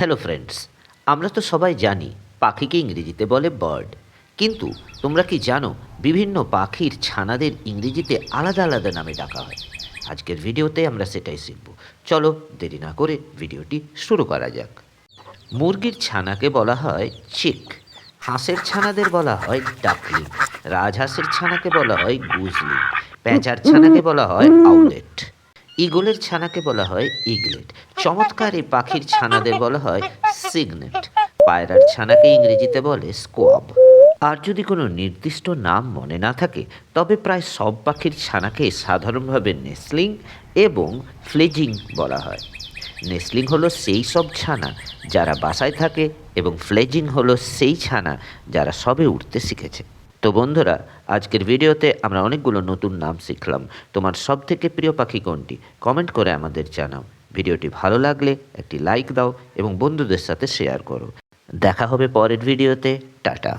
Hello friends আমরা তো সবাই জানি পাখিকে ইংরেজিতে বলে বার্ড কিন্তু তোমরা কি জানো বিভিন্ন পাখির ছানাদের ইংরেজিতে আলাদা আলাদা নামে ডাকা হয়? আজকের ভিডিওতে আমরা সেটাই শিখব। চলো দেরি না করে ভিডিওটি শুরু করা যাক। মুরগির ছানাকে বলা হয় চিক হাঁসের ছানাদের বলা হয় ডাকলিং রাজহাঁসের ছানাকে বলা হয় গুজলি প্যাঁচার ছানাকে বলা হয় আউলেট ইগলের ছানাকে বলা হয় ইগলেট। চমৎকার এই পাখির ছানাদের বলা হয় সিগনেট। পায়রার ছানাকে ইংরেজিতে বলে স্কোয়াব। আর যদি কোনো নির্দিষ্ট নাম মনে না থাকে, তবে প্রায় সব পাখির ছানাকে সাধারণভাবে নেসলিং এবং ফ্লেজিং বলা হয়। নেসলিং হলো সেই সব ছানা যারা বাসায় থাকে এবং ফ্লেজিং হলো সেই ছানা যারা সবে উঠতে শিখেছে। তো বন্ধুরা, আজকের ভিডিওতে আমরা অনেকগুলো নতুন নাম শিখলাম। তোমার সব থেকে প্রিয় পাখি কোনটি? কমেন্ট করে আমাদের জানাও। ভিডিওটি ভালো লাগলে একটি লাইক দাও এবং বন্ধুদের সাথে শেয়ার করো। দেখা হবে পরের ভিডিওতে। টাটা।